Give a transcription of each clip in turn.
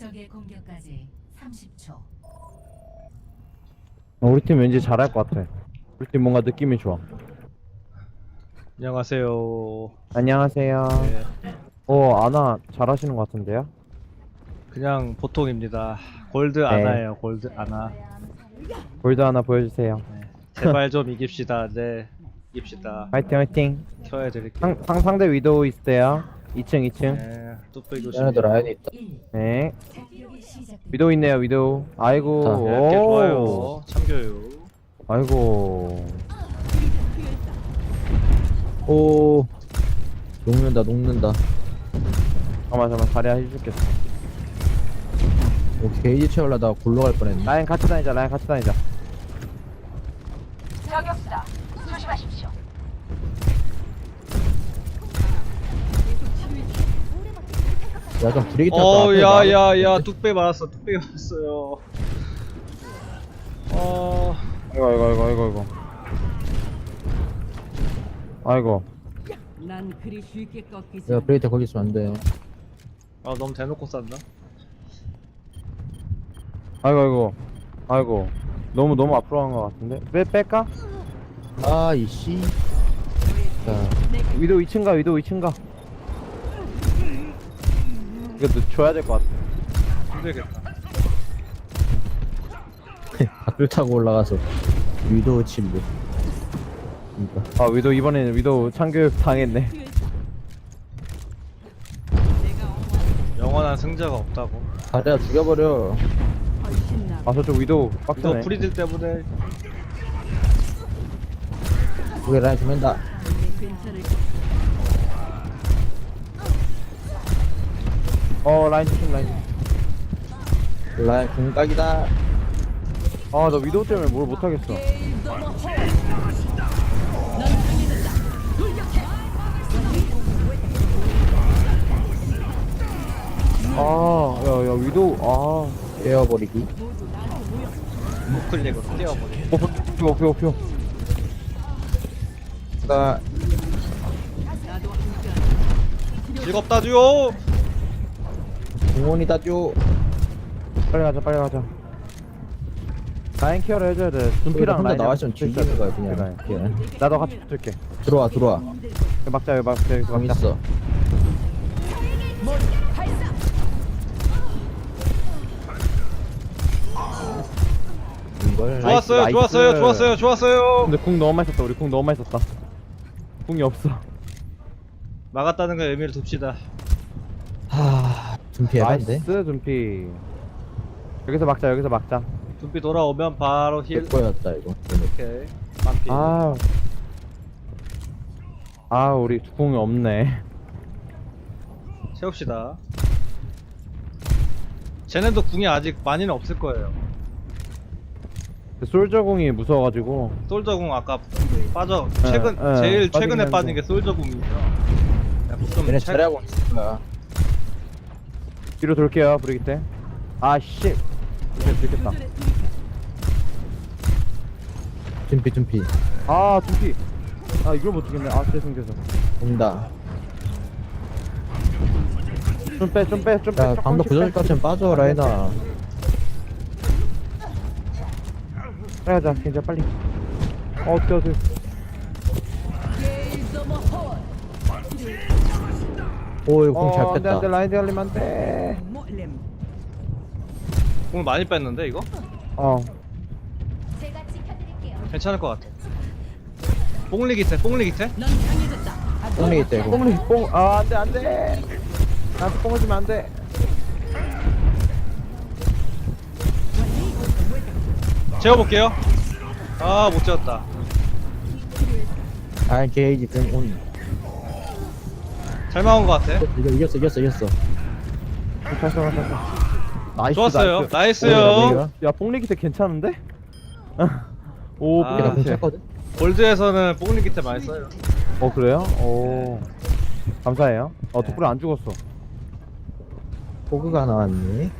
적의 공격까지 30초. 어, 우리 팀 왠지 잘할 것 같아. 우리 팀 뭔가 느낌이 좋아. 안녕하세요. 안녕하세요. 네, 어, 아나 잘하시는 것 같은데요? 그냥 보통입니다. 골드 네. 아나예요. 골드 아나. 골드 하나 보여주세요. 네. 제발 좀 이깁시다. 네, 이깁시다. 화이팅, 화이팅. 켜야 드릴게요. 상, 상, 상대 위도우 있어요. 2층, 2층. 네, 뚝배기 조심. 얘네들 라인이 있다 1. 네. 위도우 있네요, 위도우. 아이고. 자, 네, 오. 좋아요. 참겨요. 아이고. 오 녹는다 녹는다 잠깐만, 잠깐만. 자리야 해줄겠어. 오 게이지 채우려다가 골로 갈 뻔했네 라인 같이 다니자, 라인 같이 다니자. 약간 브레이크 어, 야, 야, 야, 뚝배기 맞았어. 뚝배기 맞았어요. 어, 아이고, 아이고, 아이고, 아이고, 아이고. 아이고. 난 그리 쉽게 꺾이지 야 브레이크 거기 있으면 안돼 아, 너무 대놓고 싼다. 아이고, 아이고. 아이고. 너무, 너무 앞으로 간 것 같은데? 빼, 뺄까? 아 이씨 자 위도우 2층 가, 위도우 2층 가. 이거 넣어줘야 될 것 같아. 힘들겠다. 밖을 타고 올라가서 위도우 침묵 이거 아, 위도우 이번에는 위도우 참교육 당했네. 영원한 승자가 없다고. 다리야 죽여버려 아, 저쪽 위도우 이거 빡세네. 프리딜 때문에 우리 라인 죽는다 어, 라인 조심, 라인. 라인 공각이다 아, 나 위도우 때문에 뭘 못하겠어. 아, 야, 야, 위도우, 아. 깨어버리기 우클릭을 떼어버려. 어, 표, 표, 표. 나 즐겁다듀오! 공원이다죠 빨리 가자, 빨리 가자. 라인 케어를 해줘야 돼. 준피랑 혼자 라인 나와있으면 죽이는 거야 그냥 그냥 나도 같이 붙을게. 들어와 들어와 여기 막자, 여기 막자, 여기 공 막자. 있어 이걸 좋았어요, 나이스. 좋았어요, 좋았어요, 좋았어요! 근데 궁 너무 많이 썼다. 우리 궁 너무 많이 썼다. 궁이 없어. 막았다는 걸 의미를 둡시다. 하... 좀 피해봤는데? 나이스 준피. 여기서 막자. 여기서 막자. 눈빛 돌아오면 바로 힐. 개꺼였다 이거 오케이. 만피. 아. 아, 우리 궁이 없네. 채웁시다. 쟤네도 궁이 아직 많이는 없을 거예요. 솔저 궁이 무서워가지고. 솔저궁 아까 빠져 최근 예, 제일 빠지긴 최근에. 빠진 게 솔저궁이죠. 좀 얘네 최- 잘하고 있을 거야 뒤로 돌게요, 브리기 때. 아, 씨. 이제 들켰다. 둠피 둠피 아, 준피. 아, 이걸 못 죽겠네. 아, 죄송, 죄송. 온다 좀 빼, 좀 빼, 좀 빼. 야 조금씩 방금 빼. 같으면 빠져 라이나 빨리 가자, 괜찮아, 빨리. 어, 어떻게, 어떻게. 오 이거 공잘 어, 안 돼, 안 돼, 뺐다 라인 대알리면 안 돼. 몰렘 궁을 많이 뺐는데 이거? 어. 제가 지켜드릴게요. 괜찮을 것 같아. 뽕리 기태, 뽕리 기태? 넌 강해졌다 똥리 있다 이거 뽕리, 뽕. 아, 안 돼, 안 돼. 나한테 뽕을 주면 안 돼. 재워볼게요. 아, 못 재웠다. 아 게이지 공온 잘 막은 것 같아. 이거 이겼어 이겼어 이겼어 찰수, 찰수. 나이스, 좋았어요. 나이스. 나이스요. 야, 뽕리 기태 괜찮은데? 오, 아, 기태. 찼거든? 골드에서는 뽕리 기태 많이 써요. 어, 그래요? 오. 감사해요. 어, 덕분에 안 죽었어. 호그가 나왔네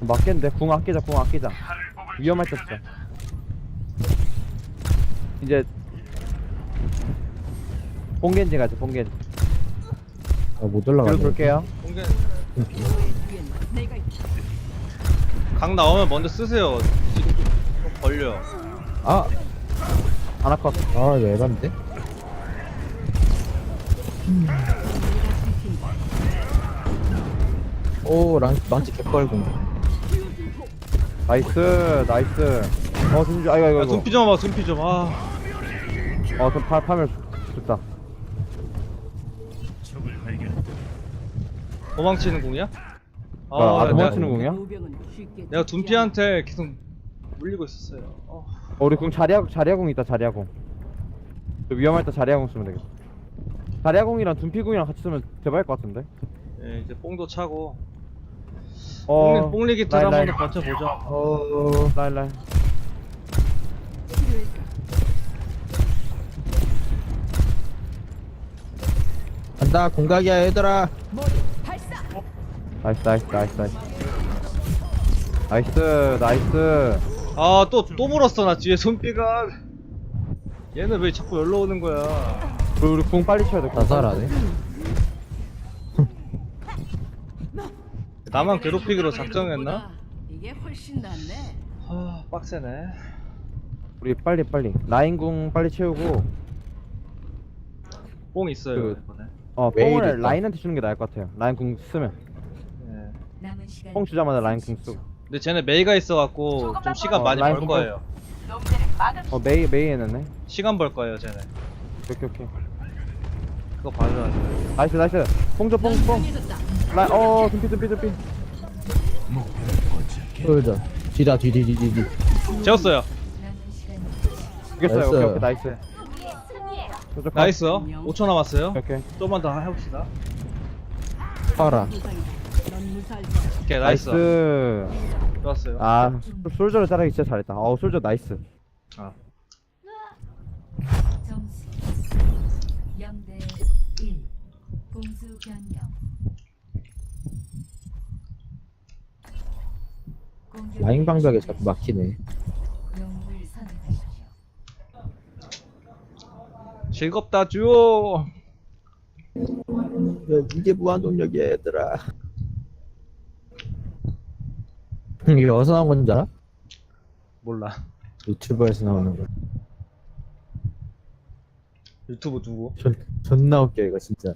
맞겠는데? 궁 아끼자, 궁 아끼자. 위험할 때 쓰자. 이제, 뽕겐지 가자, 뽕겐지. 아, 못 뒤로 올라가네 돌게요. 있다. 강 나오면 먼저 쓰세요. 지금 좀 걸려. 아! 하나 컷 아 이거 에반데? 오 랑, 망치 개뻘고 나이스 나이스 어 준주 아이고 아이고 야, 아이고 눈피 좀 와봐, 눈피 좀. 아, 어좀 파멸 좋다 도망치는 공이야? 아, 아 내가- 도망치는 공이야? 내가 둠피한테 계속 물리고 있었어요. 어. 어, 우리 공 자리야 자리야 공 있다 자리야 공 저 위험할 때 자리야 공 쓰면 되겠다 자리야 공이랑 둔피공이랑 같이 쓰면 대박일 것 같은데 예, 이제 뽕도 차고. 어 뽕리, 라인, 한번. 버텨보자. 어 라인 라인 간다 공각이야 얘들아 나이스 나이스 나이스 나이스 나이스 나이스 아, 또, 또 물었어, 나 뒤에 손삐가. 얘는 왜 자꾸 열로 오는 거야? 우리, 우리 공 빨리 쳐야 돼 공. 자살하네 나만 괴롭히기로 작정했나? 이게 훨씬 낫네. 아, 빡세네. 우리 빨리 빨리 라인 공 빨리 채우고 뽕 있어요, 그- 이번에. 어 웨일이 뽕을 있다. 라인한테 주는 게 나을 것 같아요 라인 공 쓰면 뽕 주자마자 라인 공 쓰고 근데 쟤네 메이가 있어갖고 좀 시간 어, 많이 라인 벌공 거예요. 어 메이 메이 해놨네 시간 벌 거예요, 쟤네. 오케이 오케이 그거 봐줘야 돼. 나이스 나이스 뽕줘 뽕뽕 강해졌다. 라인 어 둔피 둔피 둔피 그러자 뒤다 뒤뒤뒤뒤 재웠어요. 시간 이겼어요 나이스. 오케이 오케이 나이스 가. 나이스. 5초 남았어요. 오케이 오케이 좀만 더 해봅시다. 파라 오케이, 나이스. 나이스 좋았어요. 아 솔- 솔저를 자르기 진짜 잘했다 어우 솔저 나이스 아. 점수 0대 1 공수 변경 라인 방벽에. 자꾸 막히네 영웅을 선택하십시오 즐겁다. 야, 이게 무한동력이야 얘들아 이게 어디서 나온 건지 알아? 몰라. 유튜브에서 나오는 거 유튜브 누구? 존, 존나 웃겨 이거 진짜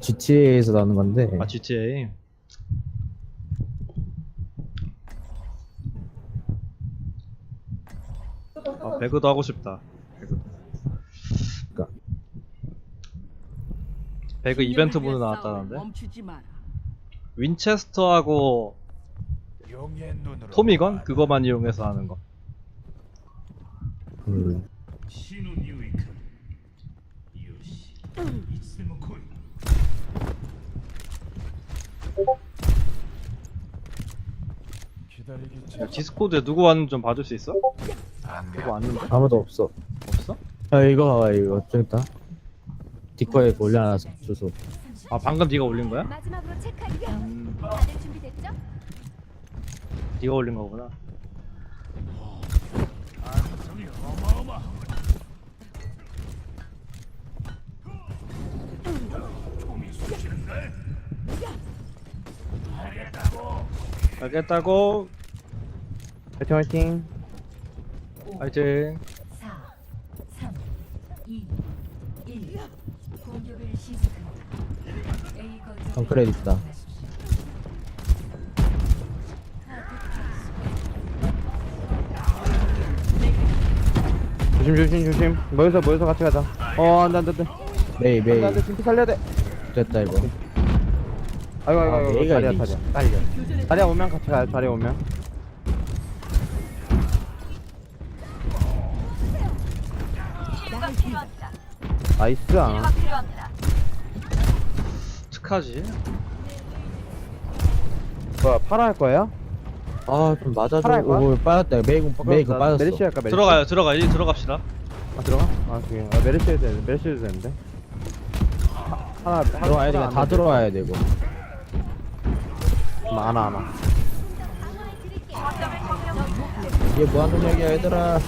GTA에서 나오는 건데 아, GTA. 아, 배그도 하고 싶다. 배그. 그러니까. 배그 이벤트 위한 나왔다는데? 싸움을 멈추지 마라. 윈체스터하고 토미건 그거만 이용해서 하는 거. 음. 야, 디스코드에 누구 왔는지 좀 봐줄 수 있어? 누구 왔는데? 아무도 없어. 없어? 야 이거 봐봐 이거 저기 있다. 디코에 올려놔서 주소. 아 방금 네가 올린 거야? 마지막으로 체크할게요. 음. 다들 준비됐죠? 네가 올린 거구나. 알겠다고. 화이팅 화이팅. 화이팅. 4 3 2 1 공격을 시작합니다. A 거점을 덩크레드 있다. 조심 조심 조심. 모여서 모여서 같이 가자. 어 안돼 안돼 안돼. 메이 메이. 안돼 둔피 살려야 돼. 됐다 이거. 아이고 아이고 아, 아이고 메이가 자리야 자리야. 자리야 자리야 오면 같이 가요 자리야 오면. 나이스. 아 특하지. 뭐야 파라 할 거예요? 아 좀 맞아줘. 팔아할 거야? 오 빠졌다. 메이 공 메이 그 빠졌어. 메리시 할까 메리시? 들어가요 들어가. 이제 들어갑시다. 아 들어가? 아 그게 아 메리시 해도 되는데 메리시 해도 되는데. 하- 하나 들어와야 돼. 하나 다. 들어와야 되고 음, 하나 하나. 이게 무한동력이야 얘들아?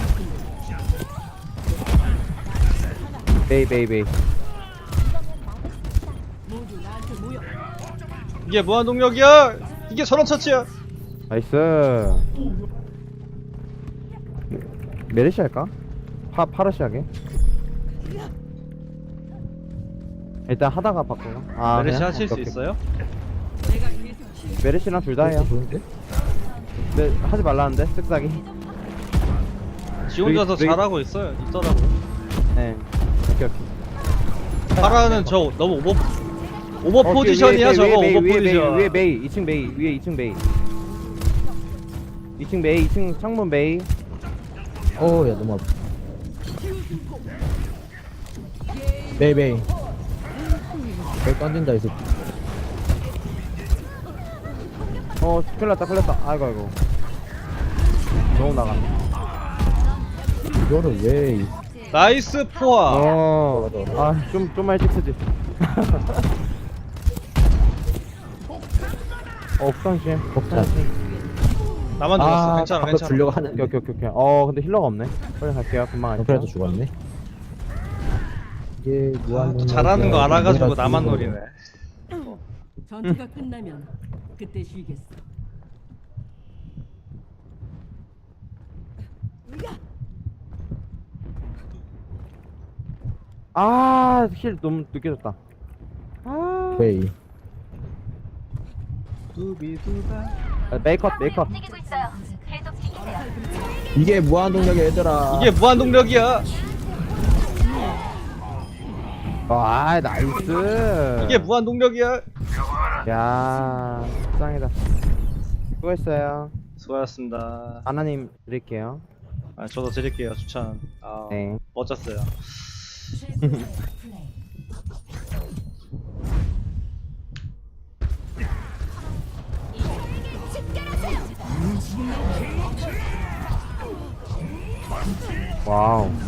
베이 베이 베이. 모두 나한테 모여. 이게 무한 동력이야? 이게 전원 처치야 나이스 메르시 할까? 파, 파르시 하게 일단 하다가 바꾸나? 아, 메르시 그냥? 하실 수 오케이, 오케이. 있어요? 메르시랑 둘 다 해요 좋은데? 네, 하지 말라는데 쓱싹이 지 혼자서 되게- 잘하고 있어요 있더라고 네 오케이 오케이 파라는 저 너무 오버 오버 어, 포지션이야 위에, 저거 위에, 오버 위에, 포지션 위에, 위에 메이 2층 메이 위에 2층 메이 2층 메이 2층 창문 메이. 어야 너무 아파. 메이 메이. 메이 던진다 이 새끼. 어 큰일 났다 큰일 났다. 아이고 아이고. 너무 나갔네. 이거를 왜 이- 나이스 포화. 어아좀 좀만 일찍 쓰지. 어 옥상심 옥상심 나만 죽었어. 아 괜찮아 괜찮아. 주려고 오케이 하는데 오케이 오케이 오케이. 어 근데 힐러가 없네. 빨리 갈게요. 금방 갈게요. 그래도 죽었네. 이게 아, 무한 또 잘하는 거 알아가지고 나만 노리네. 전투가 끝나면 그때 쉬겠어. 아 힐 너무 늦게 줬다. 아. 메이 두비두바 아, 메이컷 메이컷 이게 무한 동력의 얘들아. 이게 무한 동력이야. 와 나이스. 이게 무한 동력이야. 야 짱이다. 수고했어요. 수고하셨습니다. 아나님 드릴게요. 아 저도 드릴게요 추천. 아 네. 멋졌어요 哇哦。